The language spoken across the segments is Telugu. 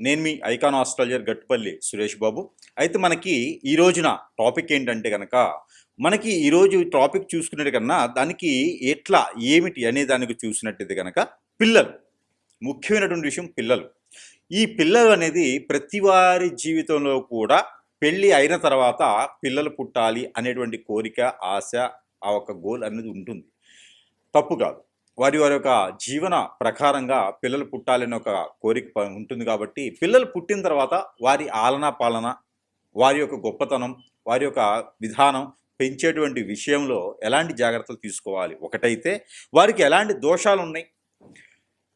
నేను మీ ఐకాన్ ఆస్ట్రాలజర్ గట్టుపల్లి సురేష్ బాబు. అయితే మనకి ఈ రోజున టాపిక్ ఏంటంటే కనుక మనకి ఈరోజు టాపిక్ చూసుకునేది కన్నా దానికి ఎట్లా ఏమిటి అనే దానికి చూసినట్టయితే కనుక పిల్లలు ముఖ్యమైనటువంటి విషయం పిల్లలు. ఈ పిల్లలు అనేది ప్రతి వారి జీవితంలో కూడా పెళ్ళి అయిన తర్వాత పిల్లలు పుట్టాలి అనేటువంటి కోరిక ఆశ ఆ ఒక గోల్ అనేది ఉంటుంది. తప్పు కాదు. వారి వారి యొక్క జీవన ప్రకారంగా పిల్లలు పుట్టాలని ఒక కోరిక ఉంటుంది కాబట్టి పిల్లలు పుట్టిన తర్వాత వారి ఆలనా పాలన వారి యొక్క గొప్పతనం వారి యొక్క విధానం పెంచేటువంటి విషయంలో ఎలాంటి జాగ్రత్తలు తీసుకోవాలి? ఒకటైతే వారికి ఎలాంటి దోషాలు ఉన్నాయి?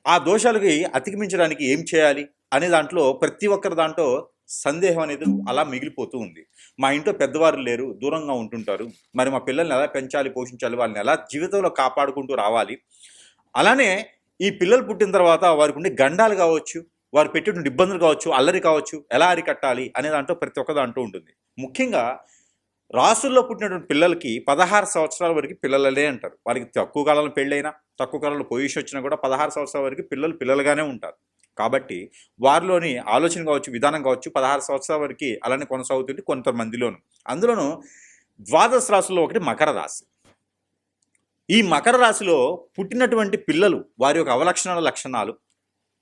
ఆ దోషాలకి అతిక్రమించడానికి ఏం చేయాలి? అనే దాంట్లో ప్రతి ఒక్కరి దాంట్లో సందేహం అనేది అలా మిగిలిపోతూ ఉంది. మా ఇంట్లో పెద్దవారు లేరు దూరంగా ఉంటుంటారు. మరి మా పిల్లల్ని ఎలా పెంచాలి పోషించాలి వాళ్ళని ఎలా జీవితంలో కాపాడుకుంటూ రావాలి? అలానే ఈ పిల్లలు పుట్టిన తర్వాత వారికి ఉండే గండాలు కావచ్చు వారు పెట్టేటువంటి ఇబ్బందులు కావచ్చు అల్లరి కావచ్చు ఎలా అరికట్టాలి అనే దాంట్లో ప్రతి ఒక్క దాంట్లో ఉంటుంది. ముఖ్యంగా రాసుల్లో పుట్టినటువంటి పిల్లలకి పదహారు సంవత్సరాల వరకు పిల్లలనే అంటారు. వారికి తక్కువ కాలంలో పెళ్ళైనా తక్కువ కాలంలో పొజిషన్ వచ్చినా కూడా పదహారు సంవత్సరాల వరకు పిల్లలు పిల్లలుగానే ఉంటారు. కాబట్టి వారిలోని ఆలోచన కావచ్చు విధానం కావచ్చు పదహారు సంవత్సరాల వరకు అలానే కొనసాగుతుంది కొంతమందిలోను. అందులోనూ ద్వాదశ రాశుల్లో ఒకటి మకర రాశి. ఈ మకర రాశిలో పుట్టినటువంటి పిల్లలు వారి యొక్క అవలక్షణాల లక్షణాలు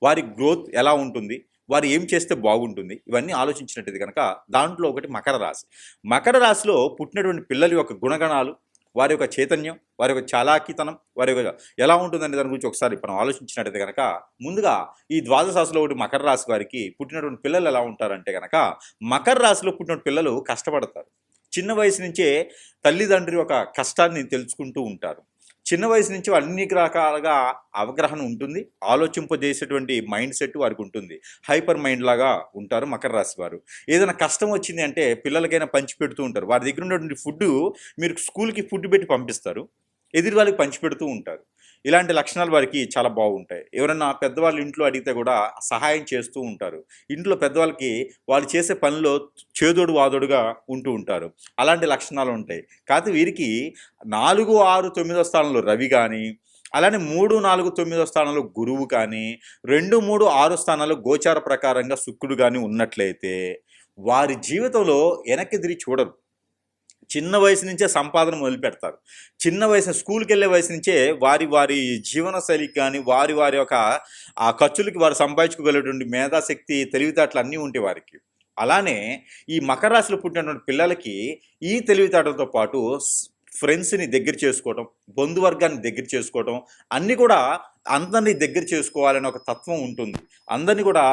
వారి గ్రోత్ ఎలా ఉంటుంది వారు ఏం చేస్తే బాగుంటుంది ఇవన్నీ ఆలోచించినట్టు కనుక దాంట్లో ఒకటి మకర రాశి. మకర రాశిలో పుట్టినటువంటి పిల్లల యొక్క గుణగణాలు వారి యొక్క చైతన్యం వారి యొక్క చాలాకితనం వారి యొక్క ఎలా ఉంటుందనే దాని గురించి ఒకసారి మనం ఆలోచించినట్టయితే కనుక ముందుగా ఈ ద్వాదశ రాశిలో ఒకటి మకర రాశి వారికి పుట్టినటువంటి పిల్లలు ఎలా ఉంటారంటే కనుక మకర రాశిలో పుట్టిన పిల్లలు కష్టపడతారు. చిన్న వయసు నుంచే తల్లిదండ్రి యొక్క కష్టాన్ని తెలుసుకుంటూ ఉంటారు. చిన్న వయసు నుంచి అన్ని రకాలుగా అవగాహన ఉంటుంది. ఆలోచింపజేసేటువంటి మైండ్ సెట్ వారికి ఉంటుంది. హైపర్ మైండ్ లాగా ఉంటారు మకర రాశి వారు. ఏదైనా కష్టం వచ్చింది అంటే పిల్లలకైనా పంచి పెడుతూ ఉంటారు. వారి దగ్గర ఉన్నటువంటి ఫుడ్ మీరు స్కూల్కి ఫుడ్ పెట్టి పంపిస్తారు. ఎదురు వాళ్ళకి పంచి పెడుతూ ఉంటారు. ఇలాంటి లక్షణాలు వారికి చాలా బాగుంటాయి. ఎవరైనా పెద్దవాళ్ళు ఇంట్లో అడిగితే కూడా సహాయం చేస్తూ ఉంటారు. ఇంట్లో పెద్దవాళ్ళకి వాళ్ళు చేసే పనిలో చేదోడు వాదోడుగా ఉంటూ ఉంటారు. అలాంటి లక్షణాలు ఉంటాయి. కాకపోతే వీరికి నాలుగు ఆరు తొమ్మిదో స్థానంలో రవి కానీ అలానే మూడు నాలుగు తొమ్మిదో స్థానంలో గురువు కానీ రెండు మూడు ఆరు స్థానాల్లో గోచార ప్రకారంగా శుక్రుడు కానీ ఉన్నట్లయితే వారి జీవితంలో వెనక్కి తిరిగి చూడరు. చిన్న వయసు నుంచే సంపాదన మొదలు పెడతారు చిన్న వయసు స్కూల్కి వెళ్ళే వయసు నుంచే వారి వారి జీవన శైలికి కానీ వారి వారి యొక్క ఆ ఖర్చులకి వారు సంపాదించుకోగలిగేటువంటి మేధాశక్తి తెలివితేటలు అన్నీ ఉంటాయి వారికి. అలానే ఈ మకర రాశిలో పుట్టినటువంటి పిల్లలకి ఈ తెలివితేటలతో పాటు ఫ్రెండ్స్ని దగ్గర చేసుకోవటం బంధువర్గాన్ని దగ్గర చేసుకోవటం అన్నీ కూడా అందరినీ దగ్గర చేసుకోవాలనే ఒక తత్వం ఉంటుంది. అందరినీ కూడా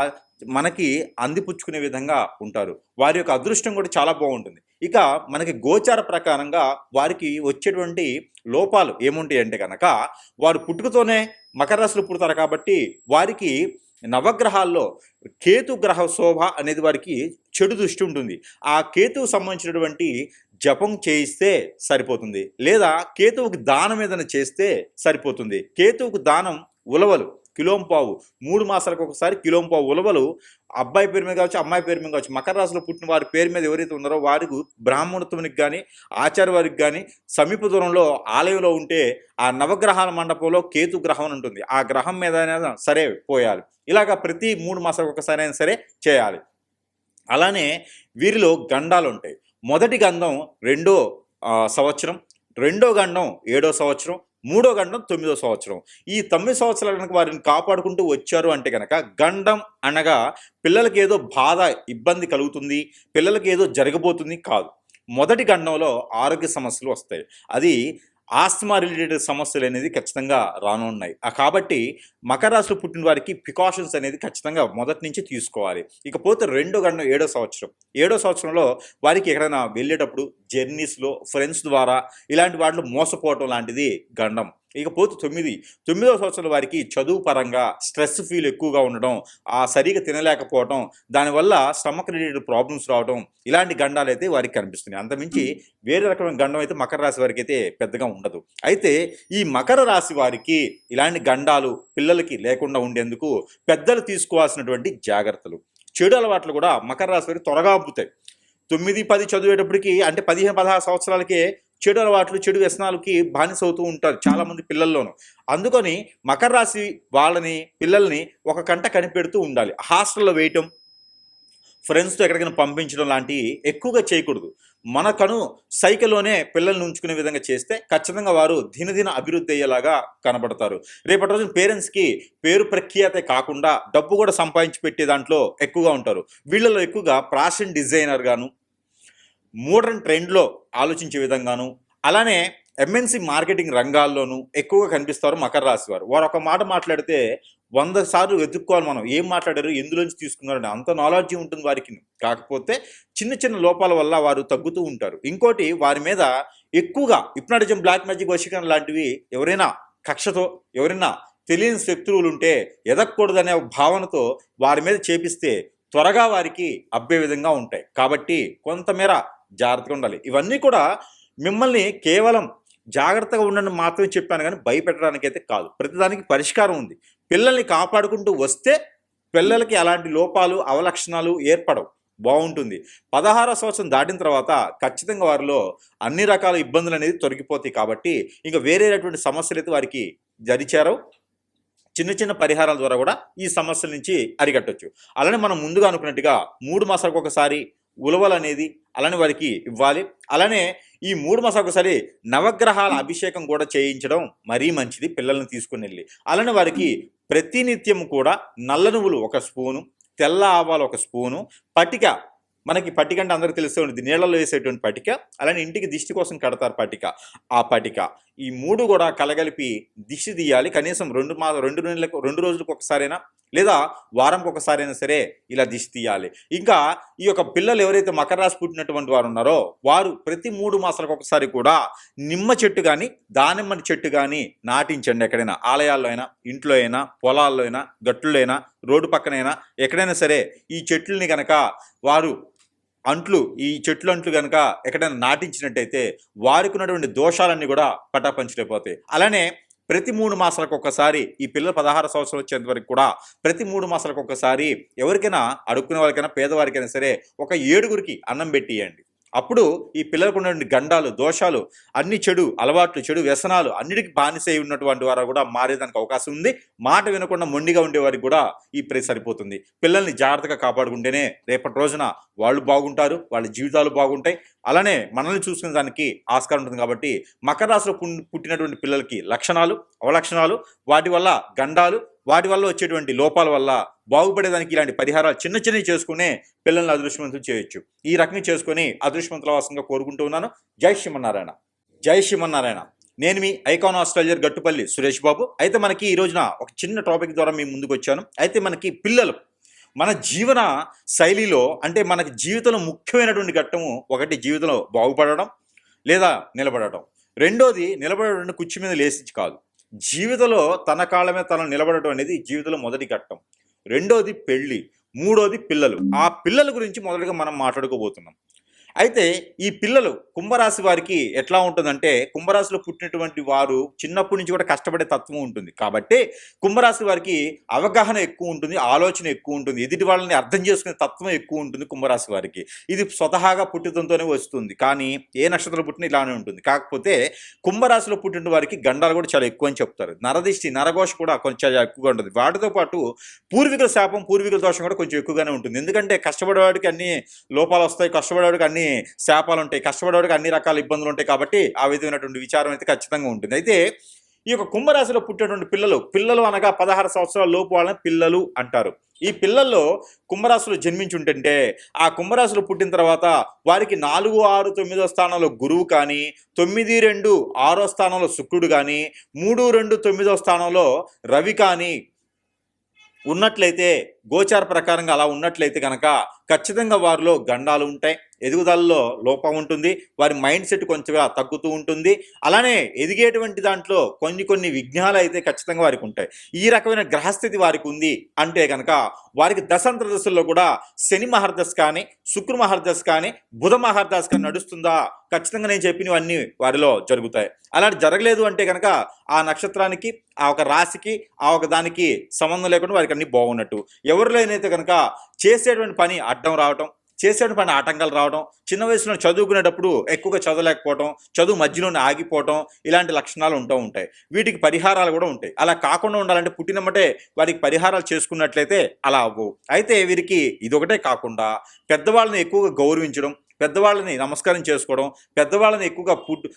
మనకి అందిపుచ్చుకునే విధంగా ఉంటారు. వారి యొక్క అదృష్టం కూడా చాలా బాగుంటుంది. ఇక మనకి గోచార ప్రకారంగా వారికి వచ్చేటువంటి లోపాలు ఏముంటాయి అంటే కనుక వారు పుట్టుకతోనే మకర రాశులు పుడతారు కాబట్టి వారికి నవగ్రహాల్లో కేతు గ్రహ శోభ అనేది వారికి చెడు దృష్టి ఉంటుంది. ఆ కేతువు సంబంధించినటువంటి జపం చేయిస్తే సరిపోతుంది. లేదా కేతువుకి దానం ఏదైనా చేస్తే సరిపోతుంది. కేతువుకు దానం ఉలవలు కిలోంపావు మూడు మాసాలకు ఒకసారి కిలోంపావు ఉలవలు. అబ్బాయి పేరు మీద కావచ్చు అమ్మాయి పేరు మీద కావచ్చు మకర రాశిలో పుట్టిన వారి పేరు మీద ఎవరైతే ఉన్నారో వారికి బ్రాహ్మణత్వానికి కానీ ఆచార్య వారికి కానీ సమీప దూరంలో ఆలయంలో ఉంటే ఆ నవగ్రహాల మండపంలో కేతు గ్రహం అని ఉంటుంది. ఆ గ్రహం మీద సరే పోయాలి. ఇలాగ ప్రతి మూడు మాసాలకు ఒకసారి అయినా సరే చేయాలి. అలానే వీరిలో గండాలు ఉంటాయి. మొదటి గంధం రెండో సంవత్సరం. రెండో గండం ఏడో సంవత్సరం. మూడో గండం తొమ్మిదో సంవత్సరం. ఈ తొమ్మిది సంవత్సరాల కనుక వారిని కాపాడుకుంటూ వచ్చారు అంటే కనుక గండం అనగా పిల్లలకి ఏదో బాధ ఇబ్బంది కలుగుతుంది పిల్లలకి ఏదో జరగబోతుంది కాదు. మొదటి గండంలో ఆరోగ్య సమస్యలు వస్తాయి. అది ఆస్తమా రిలేటెడ్ సమస్యలు అనేది ఖచ్చితంగా రానున్నాయి కాబట్టి మకర రాశిలో పుట్టిన వారికి ప్రికాషన్స్ అనేది ఖచ్చితంగా మొదటి నుంచి తీసుకోవాలి. ఇకపోతే రెండో గండం ఏడో సంవత్సరం. ఏడో సంవత్సరంలో వారికి ఎక్కడైనా వెళ్ళేటప్పుడు జర్నీస్లో ఫ్రెండ్స్ ద్వారా ఇలాంటి వాటిలో మోసపోవటం లాంటిది గండం. ఇకపోతే తొమ్మిది. తొమ్మిదవ సంవత్సరం వారికి చదువు పరంగా స్ట్రెస్ ఫీల్ ఎక్కువగా ఉండడం ఆ సరిగా తినలేకపోవడం దానివల్ల స్టమక్ రిలేటెడ్ ప్రాబ్లమ్స్ రావడం ఇలాంటి గండాలు అయితే వారికి కనిపిస్తున్నాయి. అంతమించి వేరే రకమైన గండం అయితే మకర రాశి వారికి అయితే పెద్దగా ఉండదు. అయితే ఈ మకర రాశి వారికి ఇలాంటి గండాలు పిల్లలకి లేకుండా ఉండేందుకు పెద్దలు తీసుకోవాల్సినటువంటి జాగ్రత్తలు. చెడు అలవాట్లు కూడా మకర రాశి వారికి త్వరగా అబ్బుతాయి. తొమ్మిది పది చదివేటప్పటికి అంటే పదిహేను పదహారు సంవత్సరాలకే చెడు అలవాట్లు చెడు వ్యసనాలకి బానిస అవుతూ ఉంటారు చాలామంది పిల్లల్లోనూ. అందుకని మకర రాశి వాళ్ళని పిల్లల్ని ఒక కంట కనిపెడుతూ ఉండాలి. హాస్టల్లో వేయటం ఫ్రెండ్స్తో ఎక్కడికైనా పంపించడం లాంటివి ఎక్కువగా చేయకూడదు. మనకను సైకిల్లోనే పిల్లల్ని ఉంచుకునే విధంగా చేస్తే ఖచ్చితంగా వారు దినదిన అభివృద్ధి అయ్యేలాగా కనబడతారు. రేపటి రోజున పేరెంట్స్కి పేరు ప్రఖ్యాతే కాకుండా డబ్బు కూడా సంపాదించి పెట్టే దాంట్లో ఎక్కువగా ఉంటారు. వీళ్ళలో ఎక్కువగా ఫ్యాషన్ డిజైనర్ గాను మోడర్న్ ట్రెండ్లో ఆలోచించే విధంగాను అలానే ఎంఎన్సీ మార్కెటింగ్ రంగాల్లోనూ ఎక్కువగా కనిపిస్తారు మకర రాశి వారు. వారు ఒక మాట మాట్లాడితే వంద సార్లు వెతుక్కోవాలి మనం. ఏం మాట్లాడారు ఎందులోంచి తీసుకున్నారని అంత నాలెడ్జ్ ఉంటుంది వారికి. కాకపోతే చిన్న చిన్న లోపాల వల్ల వారు తగ్గుతూ ఉంటారు. ఇంకోటి వారి మీద ఎక్కువగా ఇప్నాటిజం బ్లాక్ మ్యాజిక్ వశీకరణ లాంటివి ఎవరైనా కక్షతో ఎవరైనా తెలియని శత్రువులు ఉంటే ఎదగకూడదనే భావనతో వారి మీద చేపిస్తే త్వరగా వారికి అబ్బే విధంగా ఉంటాయి. కాబట్టి కొంతమేర జాగ్రత్తగా ఉండాలి. ఇవన్నీ కూడా మిమ్మల్ని కేవలం జాగ్రత్తగా ఉండండి మాత్రమే చెప్పాను కానీ భయపెట్టడానికి అయితే కాదు ప్రతిదానికి పరిష్కారం ఉంది. పిల్లల్ని కాపాడుకుంటూ వస్తే పిల్లలకి అలాంటి లోపాలు అవలక్షణాలు ఏర్పడవు. బాగుంటుంది. పదహారో సంవత్సరం దాటిన తర్వాత ఖచ్చితంగా వారిలో అన్ని రకాల ఇబ్బందులు అనేది తొలగిపోతాయి కాబట్టి ఇంకా వేరేటువంటి సమస్యలు అయితే వారికి జరిచారో చిన్న చిన్న పరిహారాల ద్వారా కూడా ఈ సమస్యల నుంచి అరికట్టవచ్చు అలానే మనం ముందుగా అనుకున్నట్టుగా మూడు మాసాలకు ఒకసారి ఉలవలు అనేది అలానే వారికి ఇవ్వాలి. అలానే ఈ మూడు మాసాలకు ఒకసారి నవగ్రహాల అభిషేకం కూడా చేయించడం మరీ మంచిది పిల్లల్ని తీసుకుని వెళ్ళి. అలానే వారికి ప్రతినిత్యం కూడా నల్ల నువ్వులు ఒక స్పూను తెల్ల ఆవాలు ఒక స్పూను పటిక మనకి పట్టిక అంటే అందరికీ తెలిసే ఉంటుంది. నీళ్ళలో వేసేటువంటి పట్టిక అలానే ఇంటికి దిష్టి కోసం కడతారు పట్టిక ఆ పటిక ఈ మూడు కూడా కలగలిపి దిష్టి తీయాలి. కనీసం రెండు మా రెండు నెలలకు రెండు రోజులకు ఒకసారైనా లేదా వారంకి ఒకసారైనా సరే ఇలా దిష్టి తీయాలి. ఇంకా ఈ యొక్క పిల్లలు ఎవరైతే మకర రాశి పుట్టినటువంటి వారు ఉన్నారో వారు ప్రతి మూడు మాసాలకు ఒకసారి కూడా నిమ్మ చెట్టు కానీ దానిమ్మ చెట్టు కానీ నాటించండి ఎక్కడైనా. ఆలయాల్లో అయినా ఇంట్లో అయినా పొలాల్లో అయినా గట్టుల్లో అయినా రోడ్డు పక్కనైనా ఎక్కడైనా సరే ఈ చెట్లని కనుక వారు అంట్లు ఈ చెట్లు అంట్లు కనుక ఎక్కడైనా నాటించినట్టయితే వారికి ఉన్నటువంటి దోషాలన్నీ కూడా పటాపంచలేకపోతాయి అలానే ప్రతి మూడు మాసాలకు ఒకసారి ఈ పిల్లలు పదహారు సంవత్సరాలు వచ్చేంత వరకు కూడా ప్రతి మూడు మాసాలకు ఒకసారి ఎవరికైనా అడుక్కునే వారికైనా పేదవారికైనా సరే ఒక ఏడుగురికి అన్నం పెట్టియండి. అప్పుడు ఈ పిల్లలకు ఉన్నటువంటి గండాలు దోషాలు అన్ని చెడు అలవాట్లు చెడు వ్యసనాలు అన్నిటికీ బానిసై ఉన్నటువంటి వారు కూడా మారేదానికి అవకాశం ఉంది. మాట వినకుండా మొండిగా ఉండేవారికి కూడా ఈ ప్రే సరిపోతుంది. పిల్లల్ని జాగ్రత్తగా కాపాడుకుంటేనే రేపటి రోజున వాళ్ళు బాగుంటారు వాళ్ళ జీవితాలు బాగుంటాయి. అలానే మనల్ని చూసుకునే దానికి ఆస్కారం ఉంటుంది కాబట్టి మకర రాశిలో పుట్టినటువంటి పిల్లలకి లక్షణాలు అవలక్షణాలు వాటి వల్ల గండాలు వాటి వల్ల వచ్చేటువంటి లోపాల వల్ల బాగుపడేదానికి ఇలాంటి పరిహారాలు చిన్న చిన్నవి చేసుకునే పిల్లల్ని అదృష్టవంతులు చేయొచ్చు. ఈ రకంగా చేసుకొని అదృష్టవంతుల వాసంగా కోరుకుంటూ ఉన్నాను. జై శ్రీమన్నారాయణ. జై శ్రీమన్నారాయణ. నేను మీ ఐకాన్ ఆస్ట్రాలజర్ గట్టుపల్లి సురేష్ బాబు. అయితే మనకి ఈ రోజున ఒక చిన్న టాపిక్ ద్వారా మీ ముందుకు వచ్చాను. అయితే మనకి పిల్లలు మన జీవన శైలిలో అంటే మనకి జీవితంలో ముఖ్యమైనటువంటి ఘట్టము ఒకటి జీవితంలో బాగుపడడం లేదా నిలబడటం రెండోది నిలబడడం కుర్చీ మీద లేచి కాదు. జీవితంలో తన కాళ్ళమే తన తను నిలబడటం అనేది జీవితంలో మొదటి ఘట్టం. రెండోది పెళ్ళి మూడోది పిల్లలు. ఆ పిల్లల గురించి మొదటగా మనం మాట్లాడుకోబోతున్నాం. అయితే ఈ పిల్లలు కుంభరాశి వారికి ఎట్లా ఉంటుందంటే కుంభరాశిలో పుట్టినటువంటి వారు చిన్నప్పటి నుంచి కూడా కష్టపడే తత్వం ఉంటుంది. కాబట్టి కుంభరాశి వారికి అవగాహన ఎక్కువ ఉంటుంది ఆలోచన ఎక్కువ ఉంటుంది ఎదుటి వాళ్ళని అర్థం చేసుకునే తత్వం ఎక్కువ ఉంటుంది కుంభరాశి వారికి. ఇది స్వతహాగా పుట్టుతంతోనే వస్తుంది. కానీ ఏ నక్షత్రం పుట్టిన ఇలానే ఉంటుంది. కాకపోతే కుంభరాశిలో పుట్టిన వారికి గండాలు కూడా చాలా ఎక్కువ అని చెప్తారు. నరదిష్టి నరఘోష కూడా కొంచెం చాలా ఎక్కువగా ఉంటుంది. వాటితో పాటు పూర్వీకుల శాపం పూర్వీకుల దోషం కూడా కొంచెం ఎక్కువగానే ఉంటుంది. ఎందుకంటే కష్టపడేవాడికి అన్ని లోపాలు వస్తాయి కష్టపడేవాడికి అన్ని శాపాలు ఉంటాయి కష్టపడేవాడికి అన్ని రకాల ఇబ్బందులు ఉంటాయి కాబట్టి ఆ విధమైనటువంటి విచారం అయితే ఖచ్చితంగా ఉంటుంది. అయితే ఈ యొక్క కుంభరాశిలో పుట్టినటువంటి పిల్లలు పిల్లలు అనగా పదహారు సంవత్సరాల లోపు వాళ్ళని పిల్లలు అంటారు. ఈ పిల్లల్లో కుంభరాశులు జన్మించుంటుంటే ఆ కుంభరాశులు పుట్టిన తర్వాత వారికి నాలుగు ఆరు తొమ్మిదో స్థానంలో గురువు కానీ తొమ్మిది రెండు ఆరో స్థానంలో శుక్రుడు కానీ మూడు రెండు తొమ్మిదో స్థానంలో రవి కానీ ఉన్నట్లయితే గోచార ప్రకారంగా అలా ఉన్నట్లయితే కనుక ఖచ్చితంగా వారిలో గండాలు ఉంటాయి ఎదుగుదలలో లోపం ఉంటుంది వారి మైండ్ సెట్ కొంచెంగా తగ్గుతూ ఉంటుంది. అలానే ఎదిగేటువంటి దాంట్లో కొన్ని కొన్ని విఘ్నాలు అయితే ఖచ్చితంగా వారికి ఉంటాయి. ఈ రకమైన గ్రహస్థితి వారికి ఉంది అంటే కనుక వారికి దశాంతర దశల్లో కూడా శని మహర్దశ కానీ శుక్ర మహర్దశ కానీ బుధ మహర్దశ కానీ నడుస్తుందా? ఖచ్చితంగా నేను చెప్పినవన్నీ వారిలో జరుగుతాయి. అలాంటి జరగలేదు అంటే కనుక ఆ నక్షత్రానికి ఆ ఒక రాశికి ఆ ఒక దానికి సంబంధం లేకుండా వారికి అన్ని బాగున్నట్టు. ఎవరిలోనైతే కనుక చేసేటువంటి పని అడ్డం రావటం చేసేటువంటి పని ఆటంకాలు రావడం చిన్న వయసులో చదువుకునేటప్పుడు ఎక్కువగా చదవలేకపోవడం చదువు మధ్యలోనే ఆగిపోవటం ఇలాంటి లక్షణాలు ఉంటూ ఉంటాయి. వీటికి పరిహారాలు కూడా ఉంటాయి. అలా కాకుండా ఉండాలంటే పుట్టినమ్మటే వారికి పరిహారాలు చేసుకున్నట్లయితే అలా అవ్వవు. అయితే వీరికి ఇదొకటే కాకుండా పెద్దవాళ్ళని ఎక్కువగా గౌరవించడం పెద్దవాళ్ళని నమస్కారం చేసుకోవడం పెద్దవాళ్ళని ఎక్కువగా ఫుడ్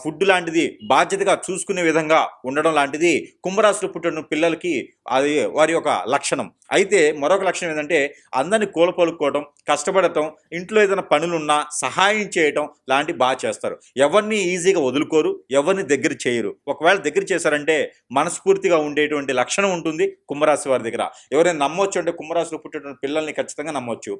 ఫుడ్ లాంటిది బాధ్యతగా చూసుకునే విధంగా ఉండడం లాంటిది కుంభరాశిలో పుట్టిన పిల్లలకి అది వారి యొక్క లక్షణం. అయితే మరొక లక్షణం ఏంటంటే అందరిని కోలపలుకోవడం కష్టపడటం ఇంట్లో ఏదైనా పనులున్నా సహాయం చేయటం లాంటివి బాగా చేస్తారు. ఎవరిని ఈజీగా వదులుకోరు ఎవరిని దగ్గర చేయరు. ఒకవేళ దగ్గర చేశారంటే మనస్ఫూర్తిగా ఉండేటువంటి లక్షణం ఉంటుంది కుంభరాశి వారి దగ్గర. ఎవరైనా నమ్మొచ్చు అంటే కుంభరాశిలో పుట్టినటువంటి పిల్లల్ని ఖచ్చితంగా నమ్మొచ్చు.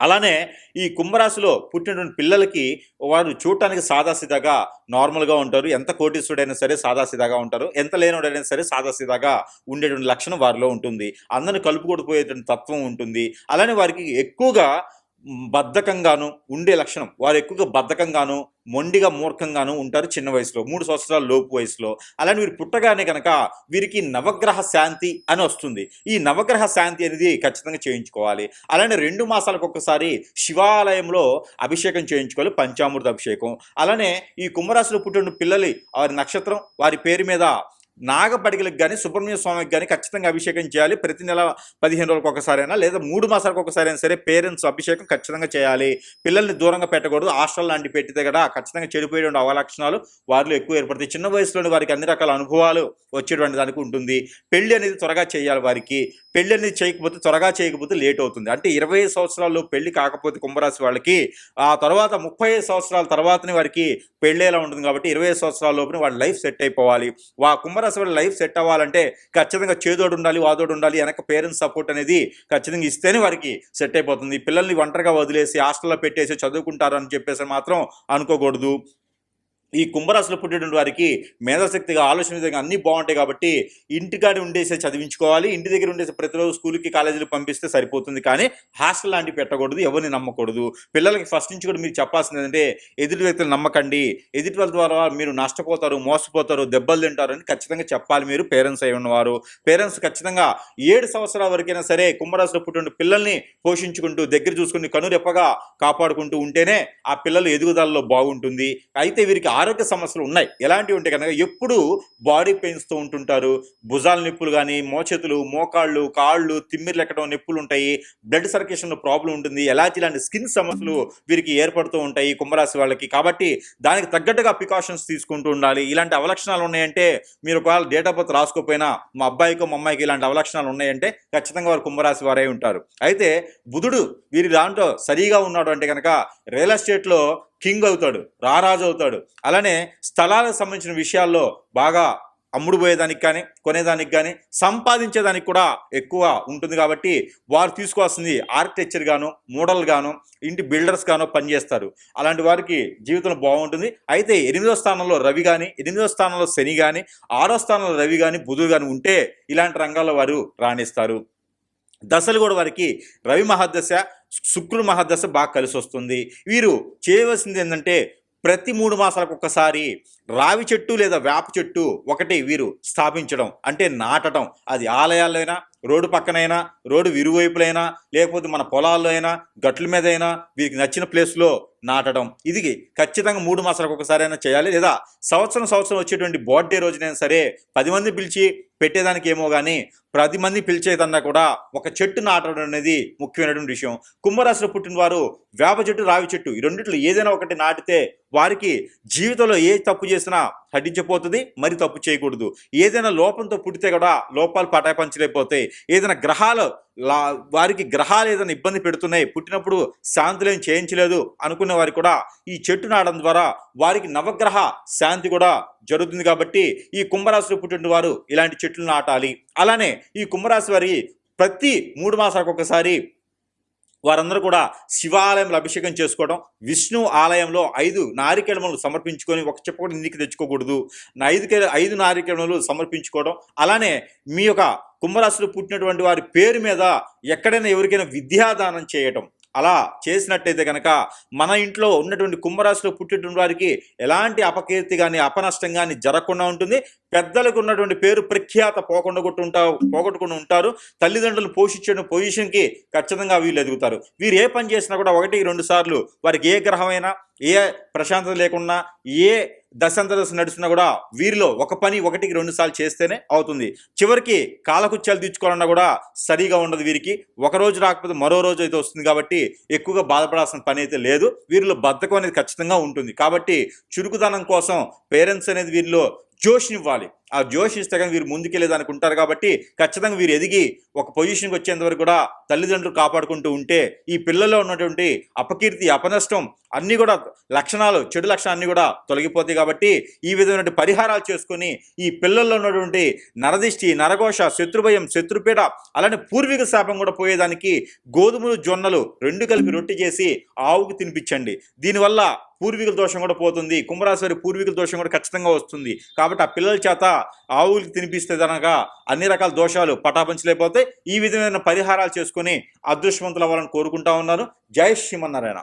అలానే ఈ కుంభరాశిలో పుట్టినటువంటి పిల్లలకి వారు చూడటానికి సాదాసీదాగా నార్మల్గా ఉంటారు. ఎంత కోటీశ్వరుడైనా సరే సాదాసీదాగా ఉంటారు. ఎంత లేనివాడైనా సరే సాదాసీదాగా ఉండేటువంటి లక్షణం వారిలో ఉంటుంది. అందరిని కలుపుకొడిపోయేటువంటి తత్వం ఉంటుంది. అలానే వారికి ఎక్కువగా బద్ధకంగాను ఉండే లక్షణం. వారు ఎక్కువగా బద్ధకంగాను మొండిగా మూర్ఖంగాను ఉంటారు చిన్న వయసులో మూడు సంవత్సరాల లోపు వయసులో. అలానే వీరు పుట్టగానే కనుక వీరికి నవగ్రహ శాంతి అని వస్తుంది. ఈ నవగ్రహ శాంతి అనేది ఖచ్చితంగా చేయించుకోవాలి. అలానే రెండు మాసాలకు ఒకసారి శివాలయంలో అభిషేకం చేయించుకోవాలి పంచామృత అభిషేకం అలానే ఈ కుంభరాశిలో పుట్టిన పిల్లలు వారి నక్షత్రం వారి పేరు మీద నాగపడిగలకు కానీ సుబ్రహ్మణ్య స్వామికి కానీ ఖచ్చితంగా అభిషేకం చేయాలి. ప్రతి నెల పదిహేను రోజులకు ఒకసారైనా లేదా మూడు మాసాలకు ఒకసారి అయినా సరే పేరెంట్స్ అభిషేకం ఖచ్చితంగా చేయాలి. పిల్లల్ని దూరంగా పెట్టకూడదు. హాస్టల్ లాంటి పెట్టితే కదా ఖచ్చితంగా చెడిపోయేటువంటి అవలక్షణాలు వారిలో ఎక్కువ ఏర్పడతాయి. చిన్న వయసులోనే వారికి అన్ని రకాల అనుభవాలు వచ్చేటువంటి దానికి ఉంటుంది. పెళ్ళి అనేది త్వరగా చేయాలి వారికి. పెళ్ళి అనేది చేయకపోతే త్వరగా చేయకపోతే లేట్ అవుతుంది. అంటే ఇరవై సంవత్సరాల్లో పెళ్ళి కాకపోతే కుంభరాశి వాళ్ళకి ఆ తర్వాత ముప్పై సంవత్సరాల తర్వాతనే వారికి పెళ్ళేలా ఉంటుంది కాబట్టి ఇరవై సంవత్సరాల లోపున వాళ్ళ లైఫ్ సెట్ అయిపోవాలి. వా కుంభరాశి వాళ్ళ లైఫ్ సెట్ అవ్వాలంటే ఖచ్చితంగా చేదోడు ఉండాలి వాదోడు ఉండాలి వెనక పేరెంట్స్ సపోర్ట్ అనేది ఖచ్చితంగా ఇస్తేనే వారికి సెట్ అయిపోతుంది. పిల్లల్ని ఒంటరిగా వదిలేసి హాస్టల్లో పెట్టేసి చదువుకుంటారు అని చెప్పేసి మాత్రం అనుకోకూడదు. ఈ కుంభరాశిలో పుట్టిన వారికి మేధాశక్తిగా ఆలోచన విధంగా అన్నీ బాగుంటాయి కాబట్టి ఇంటికాడ ఉండేసే చదివించుకోవాలి. ఇంటి దగ్గర ఉండేసి ప్రతిరోజు స్కూల్కి కాలేజీలు పంపిస్తే సరిపోతుంది. కానీ హాస్టల్ లాంటివి పెట్టకూడదు ఎవరిని నమ్మకూడదు. పిల్లలకి ఫస్ట్ నుంచి కూడా మీరు చెప్పాల్సింది ఏంటంటే ఎదుటి వ్యక్తులు నమ్మకండి. ఎదుటి వాళ్ళ ద్వారా మీరు నష్టపోతారు మోసపోతారు దెబ్బలు తింటారు అని ఖచ్చితంగా చెప్పాలి మీరు పేరెంట్స్ అయి ఉన్నవారు. పేరెంట్స్ ఖచ్చితంగా ఏడు సంవత్సరాల వరకైనా సరే కుంభరాశిలో పుట్టిన పిల్లల్ని పోషించుకుంటూ దగ్గర చూసుకుని కనురెప్పగా కాపాడుకుంటూ ఉంటేనే ఆ పిల్లలు ఎదుగుదలలో బాగుంటుంది. అయితే వీరికి ఆరోగ్య సమస్యలు ఉన్నాయి. ఎలాంటివి ఉంటే కనుక ఎప్పుడు బాడీ పెయిన్స్తో ఉంటుంటారు. భుజాల నొప్పులు కానీ మోచేతులు మోకాళ్ళు కాళ్ళు తిమ్మిర్లు ఎక్కడం నొప్పులు ఉంటాయి. బ్లడ్ సర్క్యులేషన్లో ప్రాబ్లం ఉంటుంది. ఎలాంటి ఇలాంటి స్కిన్ సమస్యలు వీరికి ఏర్పడుతూ ఉంటాయి కుంభరాశి వాళ్ళకి. కాబట్టి దానికి తగ్గట్టుగా ప్రికాషన్స్ తీసుకుంటూ ఉండాలి. ఇలాంటి అవలక్షణాలు ఉన్నాయంటే మీరు ఒకవేళ డేట్ ఆఫ్ బర్త్ రాసుకోకపోయినా మా అబ్బాయికి మా అమ్మాయికి ఇలాంటి అవలక్షణాలు ఉన్నాయంటే ఖచ్చితంగా వారు కుంభరాశి వారే ఉంటారు. అయితే బుధుడు వీరి దాంట్లో సరిగా ఉన్నాడు అంటే కనుక రియల్ ఎస్టేట్లో కింగ్ అవుతాడు రారాజు అవుతాడు. అలానే స్థలాలకు సంబంధించిన విషయాల్లో బాగా అమ్ముడుపోయేదానికి కానీ కొనేదానికి కానీ సంపాదించేదానికి కూడా ఎక్కువ ఉంటుంది కాబట్టి వారు తీసుకోవాల్సింది ఆర్కిటెక్చర్ గాను మోడల్ గాను ఇంటి బిల్డర్స్ గాను పనిచేస్తారు. అలాంటి వారికి జీవితం బాగుంటుంది. అయితే ఎనిమిదో స్థానంలో రవి కానీ ఎనిమిదో స్థానంలో శని కానీ ఆరో స్థానంలో రవి కానీ బుధుడు కానీ ఉంటే ఇలాంటి రంగాల్లో వారు రాణిస్తారు. దశలు కూడా వారికి రవి మహాదశ శుక్రుడు మహాదశ బాగా కలిసి వస్తుంది. వీరు చేయవలసింది ఏంటంటే ప్రతి మూడు మాసాలకు ఒక్కసారి రావి చెట్టు లేదా వేప చెట్టు ఒకటి వీరు స్థాపించడం అంటే నాటడం. అది ఆలయాల్లోనైనా రోడ్డు పక్కనైనా రోడ్డు ఇరువైపులైనా లేకపోతే మన పొలాల్లో అయినా గట్ల మీద అయినా వీరికి నచ్చిన ప్లేస్లో నాటడం. ఇది ఖచ్చితంగా మూడు మాసాలకు ఒకసారి అయినా చేయాలి. లేదా సంవత్సరం సంవత్సరం వచ్చేటువంటి బర్త్డే రోజునైనా సరే పది మంది పిలిచి పెట్టేదానికి ఏమో కానీ ప్రతి మంది పిలిచేదన్నా కూడా ఒక చెట్టు నాటడం అనేది ముఖ్యమైనటువంటి విషయం. కుంభరాశిలో పుట్టినవారు వేప చెట్టు రావి చెట్టు ఈ రెండిట్లో ఏదైనా ఒకటి నాటితే వారికి జీవితంలో ఏ తప్పు చేసినా హటించిపోతుంది మరి తప్పు చేయకూడదు. ఏదైనా లోపంతో పుట్టితే కూడా లోపాలు పటాపంచలేకపోతాయి. ఏదైనా గ్రహాలు లా వారికి గ్రహాలు ఏదైనా ఇబ్బంది పెడుతున్నాయి పుట్టినప్పుడు శాంతులేం చేయించలేదు అనుకునే వారికి కూడా ఈ చెట్టు నాటడం ద్వారా వారికి నవగ్రహ శాంతి కూడా జరుగుతుంది కాబట్టి ఈ కుంభరాశిలో పుట్టిన వారు ఇలాంటి చెట్లు నాటాలి. అలానే ఈ కుంభరాశి వారి ప్రతి మూడు మాసాలకు ఒకసారి వారందరూ కూడా శివాలయంలో అభిషేకం చేసుకోవడం విష్ణు ఆలయంలో ఐదు నారికేళములు సమర్పించుకొని ఒక చెప్ప కూడా ఇంటికి తెచ్చుకోకూడదు. నా ఐదు ఐదు నారికేళములు సమర్పించుకోవడం అలానే మీ యొక్క కుంభరాశిలో పుట్టినటువంటి వారి పేరు మీద ఎక్కడైనా ఎవరికైనా విద్యాదానం చేయటం. అలా చేసినట్టయితే కనుక మన ఇంట్లో ఉన్నటువంటి కుంభరాశిలో పుట్టినటువంటి వారికి ఎలాంటి అపకీర్తి కానీ అపనష్టం కానీ జరగకుండా ఉంటుంది. పెద్దలకు ఉన్నటువంటి పేరు ప్రఖ్యాత పోకుండా ఉంటా పోగొట్టుకుని ఉంటారు. తల్లిదండ్రులు పోషించిన పొజిషన్కి ఖచ్చితంగా వీళ్ళు ఎదుగుతారు. వీరు ఏ పని చేసినా కూడా ఒకటి రెండు సార్లు వారికి ఏ గ్రహమైనా ఏ ప్రశాంతత లేకున్నా ఏ దశాంతదశ నడుస్తున్నా కూడా వీరిలో ఒక పని ఒకటికి రెండు సార్లు చేస్తేనే అవుతుంది. చివరికి కాలకుత్యాలు తీర్చుకోవాలన్నా కూడా సరిగా ఉండదు వీరికి. ఒక రోజు రాకపోతే మరో రోజు అయితే వస్తుంది కాబట్టి ఎక్కువగా బాధపడాల్సిన పని అయితే లేదు. వీరిలో బద్ధకం అనేది ఖచ్చితంగా ఉంటుంది. కాబట్టి చురుకుదనం కోసం పేరెంట్స్ అనేది వీరిలో జోష్నివ్వాలి. ఆ జోష్ ఇస్తే కానీ వీరు ముందుకెళ్ళేదానికి ఉంటారు కాబట్టి ఖచ్చితంగా వీరు ఎదిగి ఒక పొజిషన్కి వచ్చేంత వరకు కూడా తల్లిదండ్రులు కాపాడుకుంటూ ఉంటే ఈ పిల్లల్లో ఉన్నటువంటి అపకీర్తి అపనష్టం అన్నీ కూడా లక్షణాలు చెడు లక్షణాలు అన్నీ కూడా తొలగిపోతాయి కాబట్టి ఈ విధమైన పరిహారాలు చేసుకొని ఈ పిల్లల్లో ఉన్నటువంటి నరదిష్టి నరఘోష శత్రుభయం శత్రుపీడ అలానే పూర్వీక శాపం కూడా పోయేదానికి గోధుమలు జొన్నలు రెండు కలిపి రొట్టె చేసి ఆవుకు తినిపించండి. దీనివల్ల పూర్వీకుల దోషం కూడా పోతుంది. కుంభరాశి వారి పూర్వీకుల దోషం కూడా ఖచ్చితంగా వస్తుంది. కాబట్టి ఆ పిల్లల చేత ఆవులకి తినిపిస్తే కనుక అన్ని రకాల దోషాలు పటాపంచలేకపోతే ఈ విధమైన పరిహారాలు చేసుకొని అదృష్టవంతులు అవ్వాలని కోరుకుంటా ఉన్నాను జై శ్రీమన్నారాయణ.